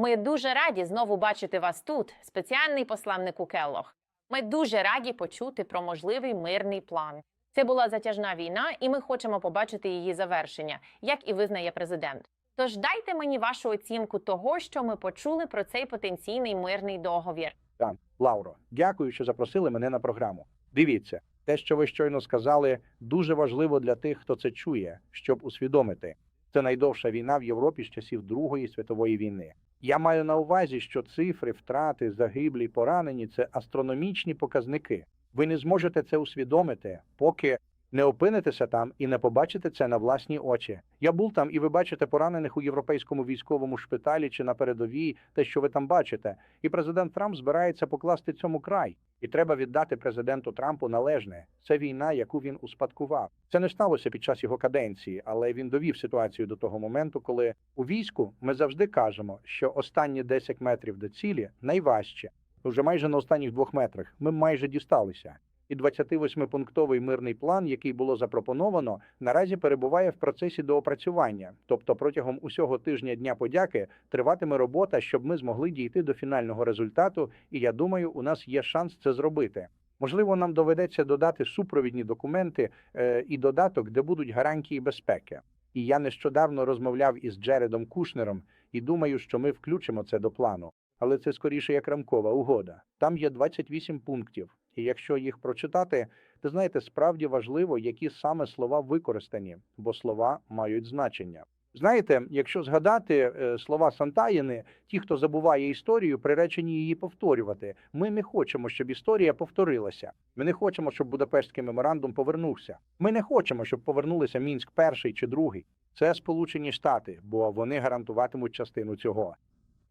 Ми дуже раді знову бачити вас тут, спеціальний посланнику Келлох. Ми дуже раді почути про можливий мирний план. Це була затяжна війна, і ми хочемо побачити її завершення, як і визнає президент. Тож дайте мені вашу оцінку того, що ми почули про цей потенційний мирний договір. Так, Лауро, дякую, що запросили мене на програму. Дивіться, те, що ви щойно сказали, дуже важливо для тих, хто це чує, щоб усвідомити. Це найдовша війна в Європі з часів Другої світової війни. Я маю на увазі, що цифри, втрати, загиблі, поранені це астрономічні показники. Ви не зможете це усвідомити, поки не опинитеся там і не побачите це на власні очі. Я був там, і ви бачите поранених у європейському військовому шпиталі чи на передовій, те, що ви там бачите. І президент Трамп збирається покласти цьому край. І треба віддати президенту Трампу належне. Це війна, яку він успадкував. Це не сталося під час його каденції, але він довів ситуацію до того моменту, коли у війську ми завжди кажемо, що останні 10 метрів до цілі найважче. Вже майже на останніх двох метрах ми майже дісталися. І 28-пунктовий мирний план, який було запропоновано, наразі перебуває в процесі доопрацювання. Тобто, протягом усього тижня дня подяки триватиме робота, щоб ми змогли дійти до фінального результату. І я думаю, у нас є шанс це зробити. Можливо, нам доведеться додати супровідні документи е, і додаток, де будуть гарантії безпеки. І я нещодавно розмовляв із Джередом Кушнером і думаю, що ми включимо це до плану. Але це скоріше як рамкова угода. Там є 28 пунктів, і якщо їх прочитати, то знаєте, справді важливо, які саме слова використані, бо слова мають значення. Знаєте, якщо згадати е, слова Сантаїни, ті, хто забуває історію, приречені її повторювати. Ми не хочемо, щоб історія повторилася. Ми не хочемо, щоб Будапештський меморандум повернувся. Ми не хочемо, щоб повернулися Мінськ перший чи другий. Це Сполучені Штати, бо вони гарантуватимуть частину цього.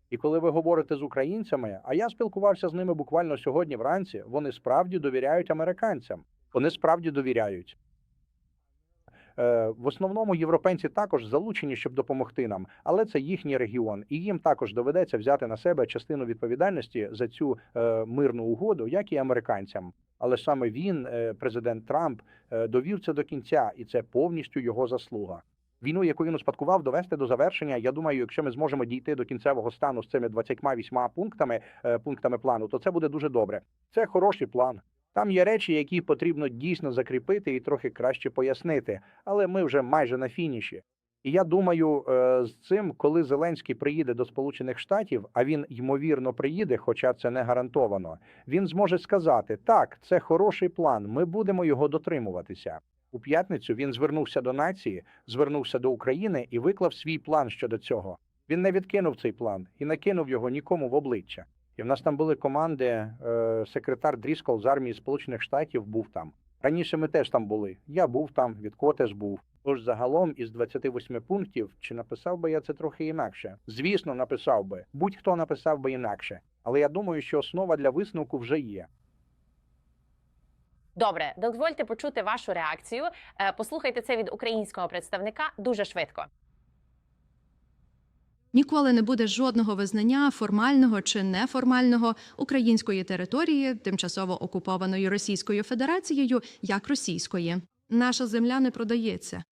І коли ви говорите з українцями, а я спілкувався з ними буквально сьогодні вранці, вони справді довіряють американцям. Вони справді довіряють. Е, В основному європейці також залучені, щоб допомогти нам, але це їхній регіон, і їм також доведеться взяти на себе частину відповідальності за цю е, мирну угоду, як і американцям. Але саме він, е, президент Трамп, довів це до кінця, і це повністю його заслуга. Війну, яку він успадкував, довести до завершення. Я думаю, якщо ми зможемо дійти до кінцевого стану з цими 28 пунктами, е, пунктами плану, то це буде дуже добре. Це хороший план. Там є речі, які потрібно дійсно закріпити і трохи краще пояснити, але ми вже майже на фініші. І я думаю, е, з цим, коли Зеленський приїде до Сполучених Штатів, а він ймовірно приїде, хоча це не гарантовано, він зможе сказати: так, це хороший план, ми будемо його дотримуватися. У п'ятницю він звернувся до нації, звернувся до України і виклав свій план щодо цього. Він не відкинув цей план і не кинув його нікому в обличчя. І в нас там були команди. Е, секретар Дріскол з армії Сполучених Штатів був там. Раніше ми теж там були. Я був там, Вітко теж був. Тож загалом із 28 пунктів, чи написав би я це трохи інакше? Звісно, написав би. Будь-хто написав би інакше. Але я думаю, що основа для висновку вже є. Добре, дозвольте почути вашу реакцію. Е, Послухайте це від українського представника дуже швидко. Ніколи не буде жодного визнання формального чи неформального української території, тимчасово окупованої Російською Федерацією, як російської. Наша земля не продається.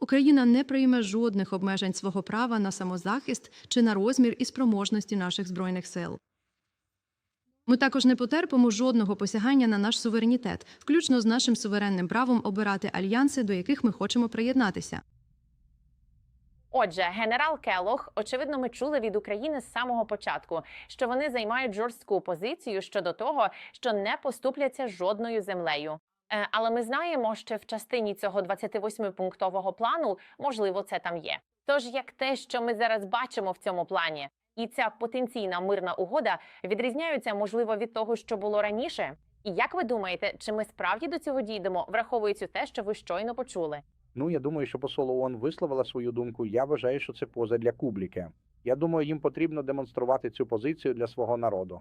Україна не прийме жодних обмежень свого права на самозахист чи на розмір і спроможності наших збройних сил. Ми також не потерпимо жодного посягання на наш суверенітет, включно з нашим суверенним правом обирати альянси, до яких ми хочемо приєднатися. Отже, генерал Келох, очевидно, ми чули від України з самого початку, що вони займають жорстку позицію щодо того, що не поступляться жодною землею. Е, Але ми знаємо, що в частині цього 28-пунктового плану можливо це там є. Тож як те, що ми зараз бачимо в цьому плані, і ця потенційна мирна угода відрізняються можливо від того, що було раніше. І як ви думаєте, чи ми справді до цього дійдемо, враховуючи те, що ви щойно почули? Ну, я думаю, що посол ООН висловила свою думку. Я вважаю, що це поза для публіки. Я думаю, їм потрібно демонструвати цю позицію для свого народу.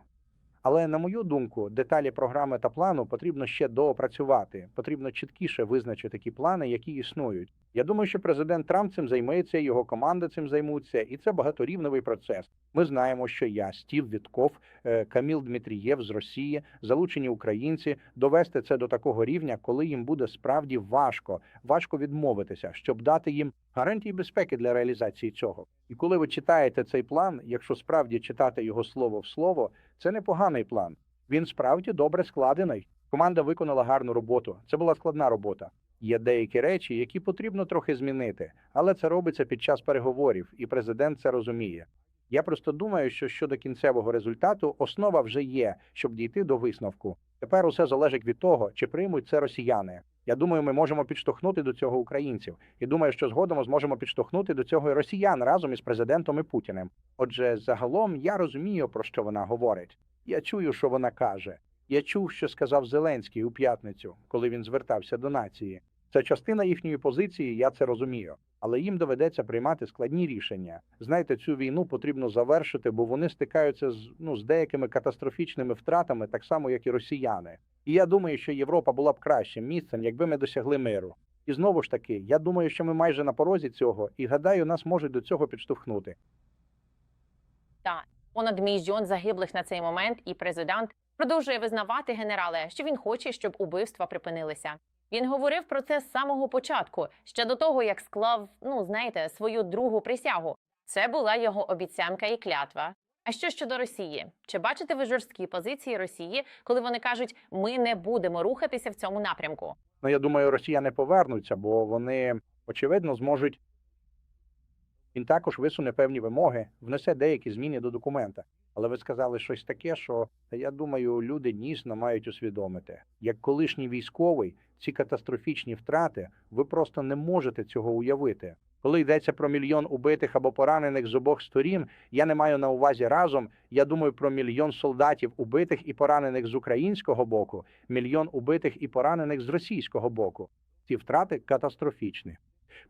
Але на мою думку, деталі програми та плану потрібно ще доопрацювати. Потрібно чіткіше визначити ті плани, які існують. Я думаю, що президент Трамп цим займається, його команда цим займуться, і це багаторівневий процес. Ми знаємо, що я, Стів Вітков, е, Каміл Дмитрієв з Росії, залучені українці, довести це до такого рівня, коли їм буде справді важко, важко відмовитися, щоб дати їм гарантії безпеки для реалізації цього. І коли ви читаєте цей план, якщо справді читати його слово в слово, це непоганий план. Він справді добре складений. Команда виконала гарну роботу. Це була складна робота. Є деякі речі, які потрібно трохи змінити, але це робиться під час переговорів, і президент це розуміє. Я просто думаю, що щодо кінцевого результату основа вже є, щоб дійти до висновку. Тепер усе залежить від того, чи приймуть це росіяни. Я думаю, ми можемо підштовхнути до цього українців, і думаю, що згодом зможемо підштовхнути до цього і росіян разом із президентом і Путіним. Отже, загалом я розумію, про що вона говорить. Я чую, що вона каже. Я чув, що сказав Зеленський у п'ятницю, коли він звертався до нації. Це частина їхньої позиції, я це розумію. Але їм доведеться приймати складні рішення. Знаєте, цю війну потрібно завершити, бо вони стикаються з ну з деякими катастрофічними втратами, так само як і росіяни. І я думаю, що Європа була б кращим місцем, якби ми досягли миру. І знову ж таки, я думаю, що ми майже на порозі цього, і гадаю, нас можуть до цього підштовхнути. Понад мільйон загиблих на цей момент, і президент продовжує визнавати генерале, що він хоче, щоб убивства припинилися. Він говорив про це з самого початку, ще до того, як склав, ну знаєте, свою другу присягу. Це була його обіцянка і клятва. А що щодо Росії? Чи бачите ви жорсткі позиції Росії, коли вони кажуть, ми не будемо рухатися в цьому напрямку? Ну, я думаю, Росія не повернуться, бо вони очевидно зможуть. Він також висуне певні вимоги, внесе деякі зміни до документа. Але ви сказали щось таке, що я думаю, люди дійсно мають усвідомити. Як колишній військовий, ці катастрофічні втрати, ви просто не можете цього уявити. Коли йдеться про мільйон убитих або поранених з обох сторін, я не маю на увазі разом. Я думаю про мільйон солдатів убитих і поранених з українського боку, мільйон убитих і поранених з російського боку. Ці втрати катастрофічні.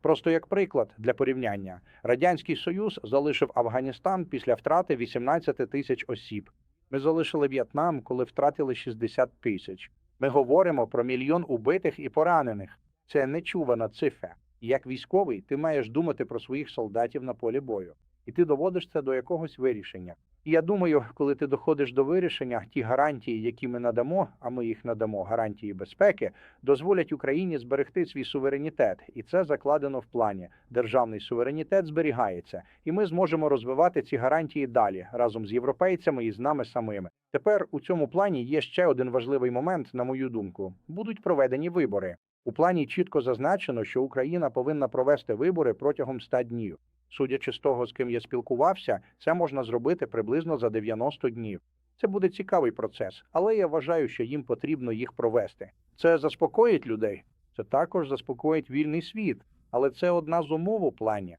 Просто як приклад для порівняння, радянський союз залишив Афганістан після втрати 18 тисяч осіб. Ми залишили В'єтнам, коли втратили 60 тисяч. Ми говоримо про мільйон убитих і поранених. Це нечувана цифра. Як військовий, ти маєш думати про своїх солдатів на полі бою, і ти доводиш це до якогось вирішення. І я думаю, коли ти доходиш до вирішення, ті гарантії, які ми надамо, а ми їх надамо гарантії безпеки, дозволять Україні зберегти свій суверенітет, і це закладено в плані. Державний суверенітет зберігається, і ми зможемо розвивати ці гарантії далі разом з європейцями і з нами самими. Тепер у цьому плані є ще один важливий момент, на мою думку: будуть проведені вибори. У плані чітко зазначено, що Україна повинна провести вибори протягом 100 днів. Судячи з того, з ким я спілкувався, це можна зробити приблизно за 90 днів. Це буде цікавий процес, але я вважаю, що їм потрібно їх провести. Це заспокоїть людей. Це також заспокоїть вільний світ, але це одна з умов у плані.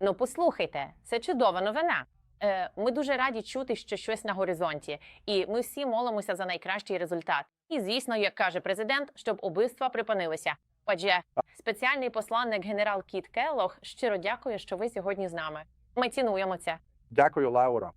Ну, послухайте, це чудова новина. Е, ми дуже раді чути, що щось на горизонті, і ми всі молимося за найкращий результат. І звісно, як каже президент, щоб убивства припинилися. Отже, спеціальний посланник генерал Кіт Келлог щиро дякує, що ви сьогодні з нами. Ми цінуємо це. Дякую, Лаура.